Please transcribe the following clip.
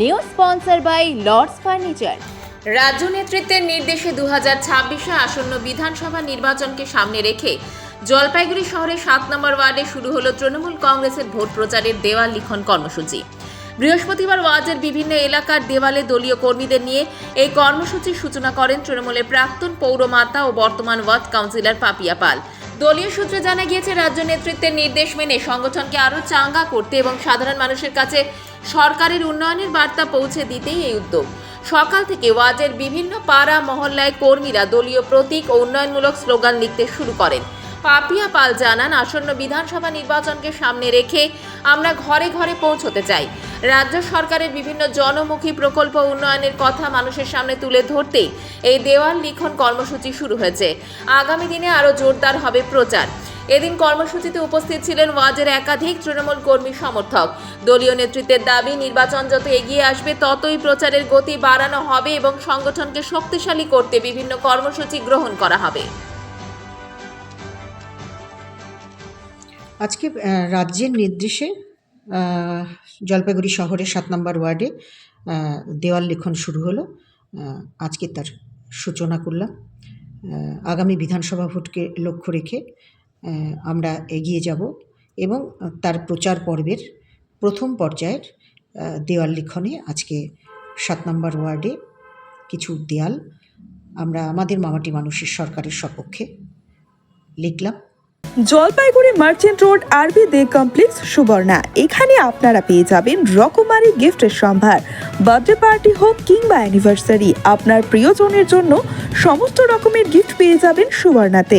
New sponsor by Lords furniture রাজ্য নেতৃত্বের নির্দেশে দু ছাব্বিশে আসন্ন বিধানসভা নির্বাচনকে সামনে রেখে জলপাইগুড়ি শহরের সাত নম্বর ওয়ার্ডে শুরু হলো তৃণমূল কংগ্রেসের ভোট প্রচারের দেওয়াল লিখন কর্মসূচি। বৃহস্পতিবার ওয়ার্ডের বিভিন্ন এলাকার দেওয়ালে দলীয় কর্মীদের নিয়ে এই কর্মসূচির সূচনা করেন তৃণমূলের প্রাক্তন পৌরমাতা ও বর্তমান ওয়ার্ড কাউন্সিলর পাপিয়া পাল। দলীয় সূত্রে জানা গিয়েছে, রাজ্য নেতৃত্বের নির্দেশ মেনে সংগঠনকে আরও চাঙ্গা করতে এবং সাধারণ মানুষের কাছে সরকারের উন্নয়নের বার্তা পৌঁছে দিতেই এই উদ্যোগ। সকাল থেকে ওয়াজের বিভিন্ন পাড়া মহল্লায় কর্মীরা দলীয় প্রতীক ও উন্নয়নমূলক স্লোগান লিখতে শুরু করেন। পাপিয়া পাল জানান, আসন্ন বিধানসভা নির্বাচনকে সামনে রেখে আমরা ঘরে ঘরে পৌঁছতে চাই। রাজ্য সরকারের বিভিন্ন জনমুখী প্রকল্প উন্নয়নের কথা মানুষের সামনে তুলে ধরতেই এই দেওয়াল লিখন কর্মসূচি শুরু হয়েছে। আগামী দিনে আরও জোরদার হবে প্রচার। এদিন কর্মসূচিতে উপস্থিত ছিলেন ওয়াজের একাধিক তৃণমূল কর্মী সমর্থক। দলীয় নেতৃত্বের দাবি, নির্বাচন যত এগিয়ে আসবে, ততই প্রচারের গতি বাড়ানো হবে এবং সংগঠনকে শক্তিশালী করতে বিভিন্ন কর্মসূচি গ্রহণ করা হবে। আজকে রাজ্যের নির্দেশে জলপাইগুড়ি শহরের সাত নম্বর ওয়ার্ডে দেওয়াল লিখন শুরু হলো। আজকে তার সূচনা করলাম। আগামী বিধানসভা ভোটকে লক্ষ্য রেখে আমরা এগিয়ে যাব এবং তার প্রচার পর্বের প্রথম পর্যায়ের দেওয়াল লিখনে আজকে সাত নম্বর ওয়ার্ডে কিছু দেয়াল আমরা আমাদের মামাটি মানুষের সরকারের সপক্ষে লিখলাম। জলপাইগুড়ি মার্চেন্ট রোড আরবি দে কমপ্লেক্স সুবর্ণা। এখানে আপনারা পেয়ে যাবেন রকমারি গিফটের সম্ভার। বার্থডে পার্টি হোক কিংবা অ্যানিভার্সারি, আপনার প্রিয়জনের জন্য সমস্ত রকমের গিফট পেয়ে যাবেন সুবর্ণাতে।